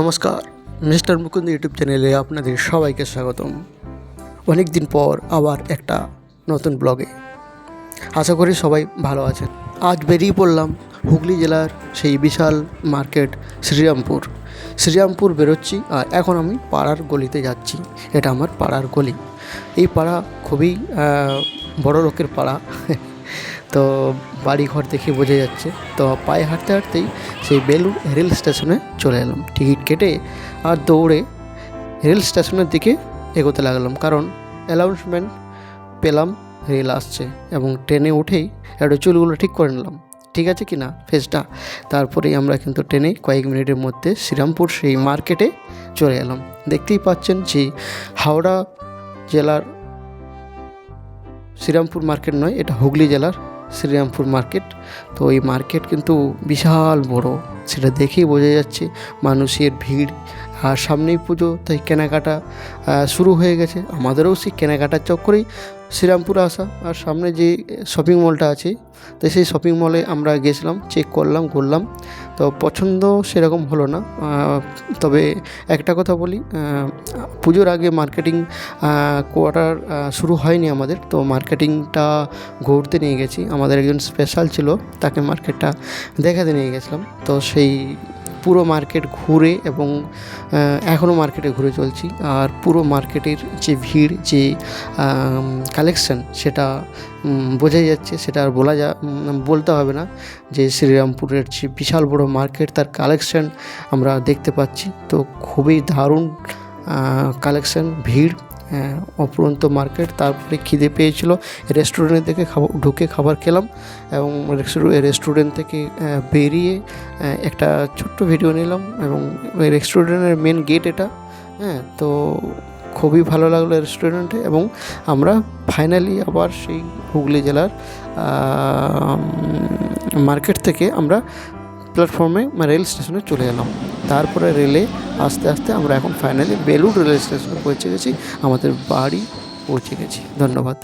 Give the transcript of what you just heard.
নমস্কার, mister Mukunda YouTube চ্যানেলে আপনাদের সবাইকে স্বাগতম। অনেক দিন পর আবার একটা নতুন ব্লগে। আশা করি সবাই ভালো আছেন। আজ বেরিয়ে পড়লাম হুগলি জেলার সেই বিশাল মার্কেট শ্রীরামপুর। শ্রীরামপুর বেরোচ্ছি আর এখন আমি পাড়ার গলিতে যাচ্ছি। এটা আমার পাড়ার গলি। এই পাড়া খুবই বড় লোকের পাড়া। তো বাড়ি ঘর দেখে বোঝা যাচ্ছে। তো পায়ে হাঁটতে হাঁটতেই সেই বেলুর রেল স্টেশনে চলে এলাম। টিকিট কেটে আর দৌড়ে রেল স্টেশনের দিকে এগোতে লাগলাম। কারণ অ্যানাউন্সমেন্ট পেলাম, রেল আসছে এবং ট্রেনে উঠেই একটু চুলগুলো ঠিক করে নিলাম। ঠিক আছে কি না? ফেসটা তারপরেই আমরা কিন্তু ট্রেনে কয়েক মিনিটের মধ্যে শ্রীরামপুর সেই মার্কেটে চলে এলাম। দেখতেই পাচ্ছেন যে হাওড়া জেলার শ্রীরামপুর মার্কেট নয়, এটা হুগলি জেলার শ্রীরামপুর মার্কেট। তো এই মার্কেট কিন্তু বিশাল বড় সেটা দেখেই বোঝা যাচ্ছে মানুষের ভিড় আর সামনেই পুজো, তাই কেনাকাটা শুরু হয়ে গেছে। আমাদেরও সেই কেনাকাটার চক্করেই শ্রীরামপুর আসা। আর সামনে যে শপিং মলটা আছে তো সেই শপিং মলে আমরা গেছিলাম চেক করলাম, ঘুরলাম। তো পছন্দ সেরকম হলো না। তবে একটা কথা বলি পুজোর আগে মার্কেটিং কোয়ার্টার শুরু হয়নি আমাদের। তো মার্কেটিংটা ঘুরতে নিয়ে গেছি। আমাদের একজন স্পেশাল ছিল, তাকে মার্কেটটা দেখাতে নিয়ে গেছিলাম। তো সেই পুরো মার্কেট ঘুরে এবং এখনও মার্কেটে ঘুরে চলছি। আর পুরো মার্কেটের যে ভিড়, যে কালেকশন সেটা বোঝাই যাচ্ছে। সেটা আর বলা যা বলতে হবে না যে শ্রীরামপুরের যে বিশাল বড় মার্কেট, তার কালেকশন আমরা দেখতে পাচ্ছি। তো খুবই দারুণ কালেকশন ভিড়। অপুরন্ত মার্কেট। তারপরে খিদে পেয়েছিল। রেস্টুরেন্ট থেকে খাবার ঢুকে খাবার খেলাম এবং রেস্টুরেন্ট থেকে বেরিয়ে একটা ছোট্ট ভিডিও নিলাম এবং রেস্টুরেন্টের মেন গেট এটা। হ্যাঁ তো খুবই ভালো লাগল রেস্টুরেন্টে এবং আমরা ফাইনালি আবার সেই হুগলি জেলার মার্কেট থেকে আমরা প্ল্যাটফর্মে রেল স্টেশনে চলে এলাম। তারপরে রেলে আস্তে আস্তে আমরা এখন ফাইনালি বেলুড় রেল স্টেশনে পৌঁছে গেছি, আমাদের বাড়ি পৌঁছে গেছি। ধন্যবাদ।